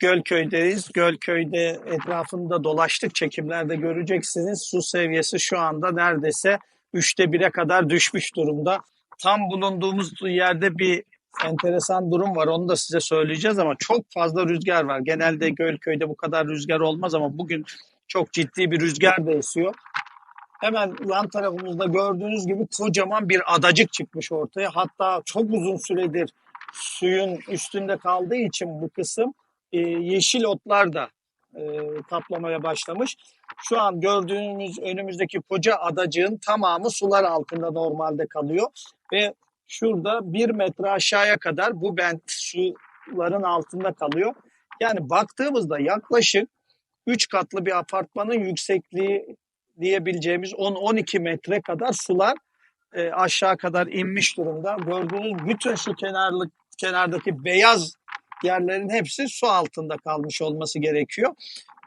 Gölköy'deyiz. Gölköy'de etrafında dolaştık. Çekimlerde göreceksiniz. Su seviyesi şu anda neredeyse üçte bire kadar düşmüş durumda. Tam bulunduğumuz yerde bir enteresan durum var. Onu da size söyleyeceğiz ama çok fazla rüzgar var. Genelde Gölköy'de bu kadar rüzgar olmaz ama bugün çok ciddi bir rüzgar da esiyor. Hemen yan tarafımızda gördüğünüz gibi kocaman bir adacık çıkmış ortaya. Hatta çok uzun süredir suyun üstünde kaldığı için bu kısım e, yeşil otlar da e, kaplamaya başlamış. Şu an gördüğümüz önümüzdeki koca adacığın tamamı sular altında normalde kalıyor ve şurada bir metre aşağıya kadar bu bent suların altında kalıyor. Yani baktığımızda yaklaşık 3 katlı bir apartmanın yüksekliği diyebileceğimiz 10-12 metre kadar sular e, aşağı kadar inmiş durumda. Gördüğünüz bütün şu kenarlık kenardaki beyaz yerlerin hepsi su altında kalmış olması gerekiyor.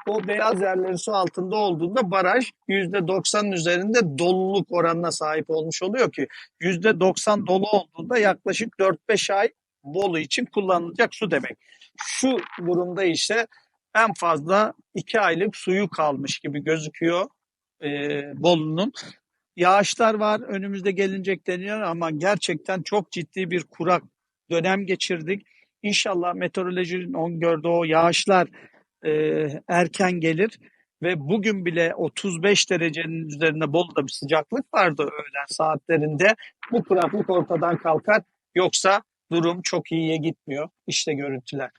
O beyaz yerlerin su altında olduğunda baraj %90'ın üzerinde doluluk oranına sahip olmuş oluyor ki %90 dolu olduğunda yaklaşık 4-5 ay Bolu için kullanılacak su demek. Şu durumda ise en fazla 2 aylık suyu kalmış gibi gözüküyor e, Bolu'nun. Yağışlar var önümüzde gelinecek deniyor ama gerçekten çok ciddi bir kurak dönem geçirdik. İnşallah meteorolojinin öngördüğü o yağışlar e, erken gelir ve bugün bile 35 derecenin üzerinde Bolu'da bir sıcaklık vardı öğlen saatlerinde. Bu kuraklık ortadan kalkar yoksa durum çok iyiye gitmiyor. İşte görüntüler.